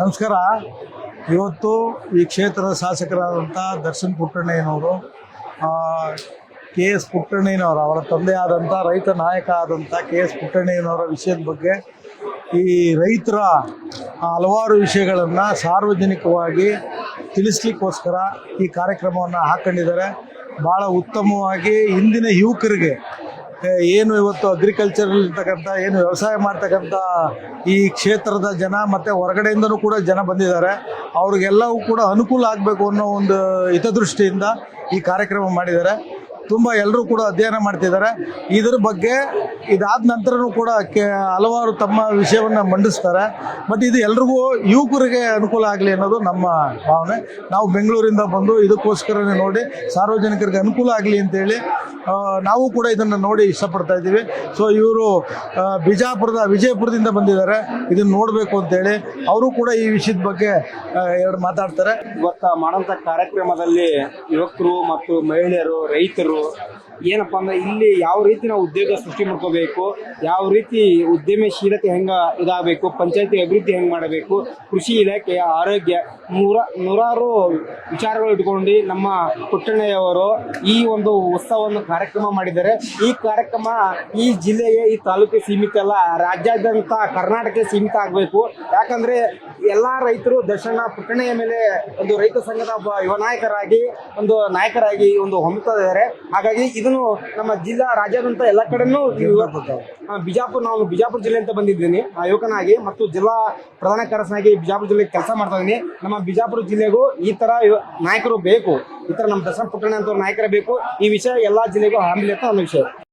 ನಮಸ್ಕಾರ. ಇವತ್ತು ಈ ಕ್ಷೇತ್ರದ ಶಾಸಕರಾದಂಥ ದರ್ಶನ್ ಪುಟ್ಟಣ್ಣಯ್ಯನವರು ಕೆ ಎಸ್ ಪುಟ್ಟಣ್ಣಯ್ಯನವರು, ಅವರ ತಂದೆ ಆದಂಥ ರೈತ ನಾಯಕ ಆದಂಥ ಕೆ ಎಸ್ ಪುಟ್ಟಣ್ಣಯ್ಯನವರ ವಿಷಯದ ಬಗ್ಗೆ ಈ ರೈತರ ಹಲವಾರು ವಿಷಯಗಳನ್ನು ಸಾರ್ವಜನಿಕವಾಗಿ ತಿಳಿಸ್ಲಿಕ್ಕೋಸ್ಕರ ಈ ಕಾರ್ಯಕ್ರಮವನ್ನು ಹಾಕ್ಕೊಂಡಿದ್ದಾರೆ ಭಾಳ ಉತ್ತಮವಾಗಿ ಇಂದಿನ ಯುವಕರಿಗೆ ಏನು ಇವತ್ತು ಅಗ್ರಿಕಲ್ಚರ್ ಇರ್ತಕ್ಕಂಥ, ಏನು ವ್ಯವಸಾಯ ಮಾಡ್ತಕ್ಕಂಥ ಈ ಕ್ಷೇತ್ರದ ಜನ ಮತ್ತು ಹೊರಗಡೆಯಿಂದನೂ ಕೂಡ ಜನ ಬಂದಿದ್ದಾರೆ. ಅವ್ರಿಗೆಲ್ಲವೂ ಕೂಡ ಅನುಕೂಲ ಆಗಬೇಕು ಅನ್ನೋ ಒಂದು ಹಿತದೃಷ್ಟಿಯಿಂದ ಈ ಕಾರ್ಯಕ್ರಮ ಮಾಡಿದ್ದಾರೆ. ತುಂಬ ಎಲ್ಲರೂ ಕೂಡ ಅಧ್ಯಯನ ಮಾಡ್ತಿದ್ದಾರೆ. ಇದ್ರ ಬಗ್ಗೆ ಇದಾದ ನಂತರನೂ ಕೂಡ ಹಲವಾರು ತಮ್ಮ ವಿಷಯವನ್ನು ಮಂಡಿಸ್ತಾರೆ. ಬಟ್ ಇದು ಎಲ್ರಿಗೂ ಯುವಕರಿಗೆ ಅನುಕೂಲ ಆಗಲಿ ಅನ್ನೋದು ನಮ್ಮ ಭಾವನೆ. ನಾವು ಬೆಂಗಳೂರಿಂದ ಬಂದು ಇದಕ್ಕೋಸ್ಕರನೇ ನೋಡಿ ಸಾರ್ವಜನಿಕರಿಗೆ ಅನುಕೂಲ ಆಗಲಿ ಅಂತೇಳಿ ನಾವು ಕೂಡ ಇದನ್ನು ನೋಡಿ ಇಷ್ಟಪಡ್ತಾ ಇದ್ದೀವಿ. ಸೊ ಇವರು ಬಿಜಾಪುರದ, ವಿಜಯಪುರದಿಂದ ಬಂದಿದ್ದಾರೆ. ಇದನ್ನು ನೋಡಬೇಕು ಅಂತೇಳಿ ಅವರು ಕೂಡ ಈ ವಿಷಯದ ಬಗ್ಗೆ ಎರಡು ಮಾತಾಡ್ತಾರೆ. ಇವತ್ತು ಮಾಡೋಂಥ ಕಾರ್ಯಕ್ರಮದಲ್ಲಿ ಯುವಕರು ಮತ್ತು ಮಹಿಳೆಯರು, ರೈತರು ಇವರು ಏನಪ್ಪಾ ಅಂದ್ರೆ ಇಲ್ಲಿ ಯಾವ ರೀತಿ ನಾವು ಉದ್ಯೋಗ ಸೃಷ್ಟಿ ಮಾಡ್ಕೋಬೇಕು, ಯಾವ ರೀತಿ ಉದ್ಯಮಶೀಲತೆ ಹೆಂಗ ಇದಾಗಬೇಕು, ಪಂಚಾಯತಿ ಅಭಿವೃದ್ಧಿ ಹೆಂಗ್ ಮಾಡಬೇಕು, ಕೃಷಿ ಇಲಾಖೆ ಆರೋಗ್ಯ, ನೂರ, ನೂರಾರು ವಿಚಾರಗಳು ಇಟ್ಕೊಂಡು ನಮ್ಮ ಪುಟ್ಟಣ್ಣಯ್ಯವರು ಈ ಒಂದು ಉತ್ಸವವನ್ನು ಕಾರ್ಯಕ್ರಮ ಮಾಡಿದ್ದಾರೆ. ಈ ಕಾರ್ಯಕ್ರಮ ಈ ಜಿಲ್ಲೆಗೆ, ಈ ತಾಲೂಕಿಗೆ ಸೀಮಿತ ಅಲ್ಲ, ರಾಜ್ಯಾದ್ಯಂತ ಕರ್ನಾಟಕ ಸೀಮಿತ ಆಗಬೇಕು. ಯಾಕಂದ್ರೆ ಎಲ್ಲಾ ರೈತರು ದರ್ಶನ ಪುಟ್ಟಣೆಯ ಮೇಲೆ ಒಂದು ರೈತ ಸಂಘದ ಯುವ ನಾಯಕರಾಗಿ, ಒಂದು ನಾಯಕರಾಗಿ ಒಂದು ಹೊಮ್ತಾ ಇದ್ದಾರೆ ಹಾಗಾಗಿ ಇದನ್ನು ನಮ್ಮ ಜಿಲ್ಲಾ ರಾಜ್ಯಾದ್ಯಂತ ಎಲ್ಲ ಕಡೆನೂ ಬಿಜಾಪುರ, ನಾವು ಬಿಜಾಪುರ ಜಿಲ್ಲೆ ಅಂತ ಬಂದಿದ್ದೀನಿ. ಯುವಕನಾಗಿ ಮತ್ತು ಜಿಲ್ಲಾ ಪ್ರಧಾನ ಕಾರ್ಯದರ್ಶನಾಗಿ ಬಿಜಾಪುರ ಜಿಲ್ಲೆಗೆ ಕೆಲಸ ಮಾಡ್ತಾ ಇದ್ದೀನಿ. ನಮ್ಮ ಬಿಜಾಪುರ ಜಿಲ್ಲೆಗೂ ಈ ತರ ನಾಯಕರು ಬೇಕು. ಈ ತರ ನಮ್ಮ ದಸರಾ ಪುಟ್ಟಣ್ಣ ಅಂತ ನಾಯಕರೇ ಬೇಕು. ಈ ವಿಷಯ ಎಲ್ಲಾ ಜಿಲ್ಲೆಗೂ ಆಮೇಲೆ ವಿಷಯ.